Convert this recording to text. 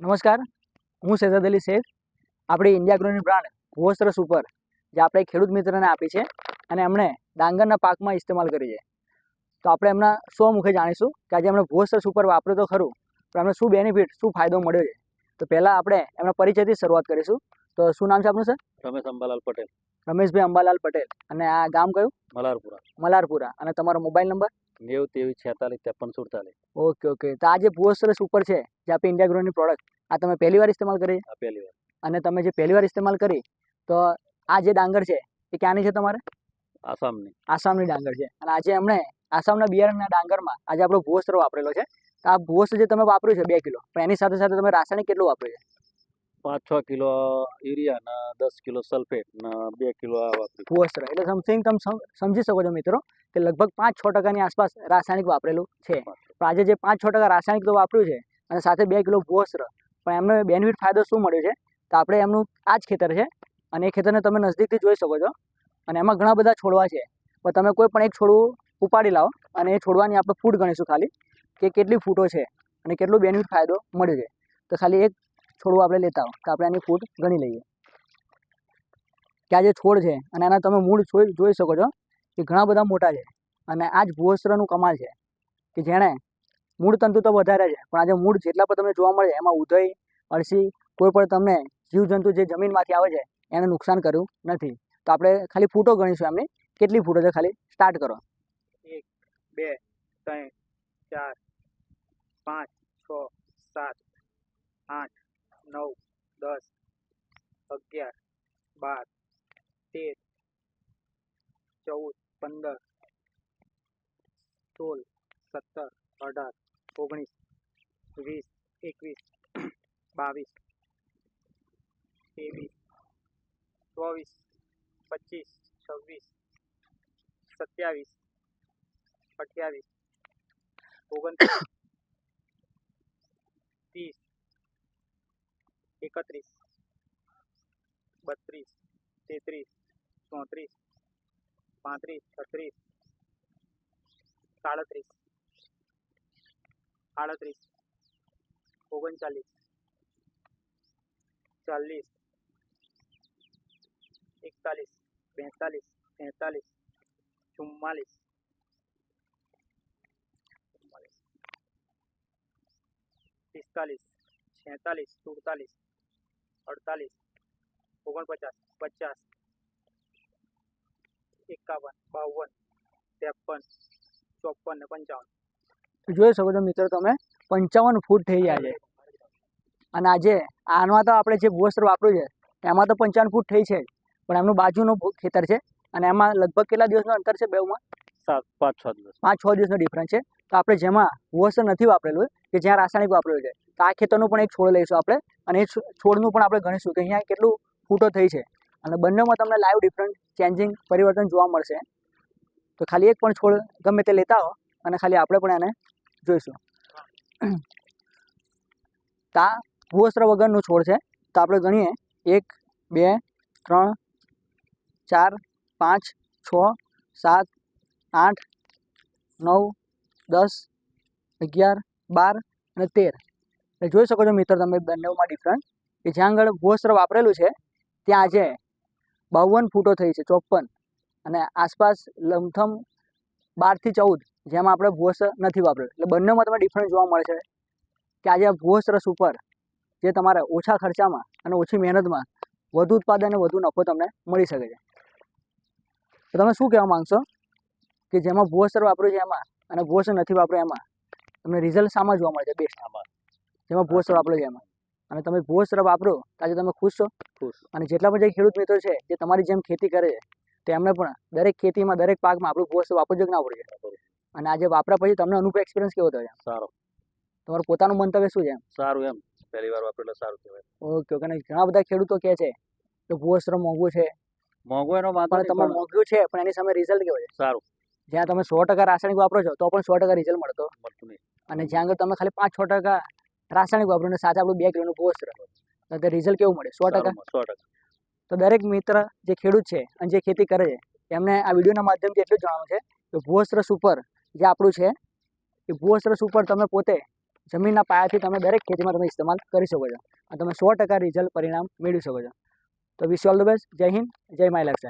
નમસ્કાર હું સૈયદ અલી શેખ આપણી ઇન્ડિયા ગ્રોની બ્રાન્ડ ભુવસ્ત્ર સુપર જે આપણે ખેડૂત મિત્રને આપી છે અને એમણે ડાંગરના પાકમાં ઇસ્તેમાલ કરી છે. તો આપણે એમના સો મુખે જાણીશું કે આજે એમણે ભુવસ્ત્ર સુપર વાપર્યું તો ખરું પણ એમને શું બેનિફિટ શું ફાયદો મળ્યો છે? તો પહેલાં આપણે એમના પરિચયથી શરૂઆત કરીશું. તો શું નામ છે આપનું સર? રમેશ અંબાલાલ પટેલ. રમેશભાઈ અંબાલાલ પટેલ. અને આ ગામ કયું? મલારપુરા. મલારપુરા. અને તમારો મોબાઈલ નંબર? નેવું ત્રેવીસ છેતાલીસ ત્રેપન સુડતાલીસ. Okay okay. તો આ જે ભુવસ્ત્ર સુપર છે જે આપણી ઇન્ડિયા ગ્રોની પ્રોડક્ટ આ તમે પહેલી વાર ઇસ્તેમાલ કરી? આ પહેલી વાર. અને તમે જે પહેલી વાર ઇસ્તેમાલ કરી તો આ જે ડાંગર છે એ ક્યાંની છે તમારે? આસામની. આસામની ડાંગર છે. અને આજે એમણે આસામના બિયારણના ડાંગરમાં આજે આપણો ભુવસ્ત્ર વાપરેલો છે. તો આ ભુવસ્ત્ર જે તમે વાપર્યું છે બે કિલો પણ એની સાથે સાથે તમે રાસાયણિક કેટલું વાપર્યું છે? પાંચ છ કિલો યુરિયા ને દસ કિલો સલ્ફેટ ને બે કિલો ભુવસ્ત્ર એટલે સમથિંગ તમે સમ- સમજી શકો છો મિત્રો કે લગભગ પાંચ છ ટકાની આસપાસ રાસાયણિક વાપરેલું છે. પણ આજે જે પાંચ છ ટકા રાસાયણિક તો વાપર્યું છે અને સાથે બે કિલો ભુવસ્ત્ર પણ એમને બેનિફિટ ફાયદો શું મળ્યો છે? તો આપણે એમનું આ જ ખેતર છે અને એ ખેતરને તમે નજદીકથી જોઈ શકો છો. અને એમાં ઘણા બધા છોડવા છે. પણ તમે કોઈ પણ એક છોડવું ઉપાડી લાવો અને એ છોડવાની આપણે ફૂટ ગણીશું ખાલી કે કેટલી ફૂટો છે અને કેટલો બેનિફિટ ફાયદો મળ્યો છે. તો ખાલી એક છોડવું આપણે લેતા હો તો આપણે આની ફૂટ ગણી લઈએ. કે આ જે છોડ છે, અને એના તમે મૂળ જોઈ શકો છો કે ઘણા બધા મોટા છે, અને આ જ ભૂવસ્ત્રનું કમાલ છે, કે જેણે મૂળ તંતુ તો વધારે છે, પણ આજે મૂળ જેટલા પણ તમને જોવા મળે, એમાં ઉધઈ અળસી, કોઈ પણ તમને જીવજંતુ જે જમીનમાંથી આવે છે, એને નુકસાન કર્યું નથી. તો આપણે ખાલી ફૂટો ગણીશું એમની. કેટલી ફૂટો છે? ખાલી સ્ટાર્ટ કરો. એક, બે, ત્રણ, ચાર, પાંચ ચૌદ પંદર સોળ સત્તર અઢાર ઓગણીસ વીસ એકવીસ બાવીસ ત્રેવીસ ચોવીસ પચીસ છવ્વીસ સત્યાવીસ અઠ્યાવીસ ઓગણત્રીસ ત્રીસ એકત્રીસ બત્રીસ તેત્રીસ ચોત્રીસ પાંત્રીસ, છત્રીસ, સાડત્રીસ, આડત્રીસ, ઓગણચાલીસ, ચાલીસ, એકતાલીસ, બેતાલીસ, તેતાલીસ, ચુમ્માલીસ પિસ્તાલીસ, છેતાલીસ, સુડતાલીસ, અડતાલીસ, ઓગણપચાસ, પચાસ એકાવન બાવન ત્રેપન ચોપન ને પંચાવન. તો જોઈ શકો છો મિત્રો તમે પંચાવન ફૂટ થઈ ગયા છે. અને આજે આમાં તો આપણે જે ભૂવસ્ત્ર વાપર્યું છે એમાં તો પંચાવન ફૂટ થઈ છે પણ એમનું બાજુનું ખેતર છે અને એમાં લગભગ કેટલા દિવસનું અંતર છે બેઉમાં? સાત પાંચ છ દિવસ. પાંચ છ દિવસનો ડિફરન્સ છે. તો આપણે જેમાં ભૂવસ્ત્ર નથી વાપરેલું કે જ્યાં રાસાયણિક વાપરેલું છે તો આ ખેતરનું પણ એક છોડ લઈશું આપણે. અને એ છોડનું પણ આપણે ગણીશું કે અહીંયા કેટલું ફૂટો થઈ છે. અને બંનેમાં તમને લાઈવ ડિફરન્ટ ચેન્જિંગ પરિવર્તન જોવા મળશે. તો ખાલી એક પણ છોડ ગમે તે લેતા હો અને ખાલી આપણે પણ એને જોઈશું. તા ભૂવસ્ત્ર વગરનું છોડ છે. તો આપણે ગણીએ. એક, બે, ત્રણ, ચાર, પાંચ, છ, સાત, આઠ, નવ, દસ, અગિયાર, બાર અને તેર. એટલે જોઈ શકો છો મિત્રો તમે બંનેમાં ડિફરન્ટ કે જ્યાં આગળ ભૂવસ્ત્ર વાપરેલું છે, ત્યાં આજે બાવન ફૂટો થઈ છે ચોપન. અને આસપાસ લમથમ બારથી ચૌદ જેમાં આપણે ભોસ નથી વાપર્યો. એટલે બંનેમાં તમને ડિફરન્સ જોવા મળે છે કે આજે આ રસ ઉપર જે તમારે ઓછા ખર્ચામાં અને ઓછી મહેનતમાં વધુ ઉત્પાદન અને વધુ નફો તમને મળી શકે છે. તો તમે શું કહેવા માગશો? કે જેમાં ભોસર વાપર્યું છે એમાં અને ભોસ નથી વાપર્યો એમાં તમને રિઝલ્ટ શામાં જોવા મળે છે બેસ્ટ જેમાં ભોસર વાપરો છે એમાં. અને તમે ભૂવસ્ત્ર વાપરો તો આજે તમે ખુશ છો. ખુશ. અને જેટલા પણ જે ખેડૂત મિત્રો છે જે તમારી જેમ ખેતી કરે છે તો એમને પણ દરેક ખેતીમાં દરેક પાકમાં આપણું ભૂસ્ત્ર વાપરવું કે ના પડે અને આજે વાપરા પછી તમને અનુભવ એક્સપિરિયન્સ કેવો થયો સારો. તમારું પોતાનું મંતવ્ય શું છે એમ? સારું એમ. પહેલી વાર વાપરેલો સારું કહેવાય. Okay okay. અને ઘણા બધા ખેડૂતો કહે છે કે ભૂવસ્ત્ર મોંઘું છે. મોંઘું એનો વાંધો પણ નહીં, તમે મોંઘું છે પણ એની સામે રિઝલ્ટ કેવો છે? સારું. જ્યાં તમે સો ટકા રાસાયણિક વાપરો છો તો પણ સો ટકા રિઝલ્ટ મળતો. મળતું નહીં. અને જ્યાં આગળ તમે ખાલી પાંચ છ ટકા રાસાયણિક વાપરો સાથે આપણું બે કિલોનું ભૂવસ્ત્ર તો તે રિઝલ્ટ કેવું મળે? સો ટકા? સો ટકા. તો દરેક મિત્ર જે ખેડૂત છે અને જે ખેતી કરે છે એમને આ વિડીયોના માધ્યમથી એટલું જ જણાવવું છે કે ભૂવસ્ત્ર સુપર જે આપણું છે એ ભૂવસ્ત્ર સુપર તમે પોતે જમીનના પાયાથી તમે દરેક ખેતીમાં તમે ઇસ્તેમાલ કરી શકો છો. અને તમે સો ટકા રિઝલ્ટ પરિણામ મેળવી શકો છો. તો વિશ ઓલ ધ બેસ્ટ જય હિન્દ. જય માય લાઈફ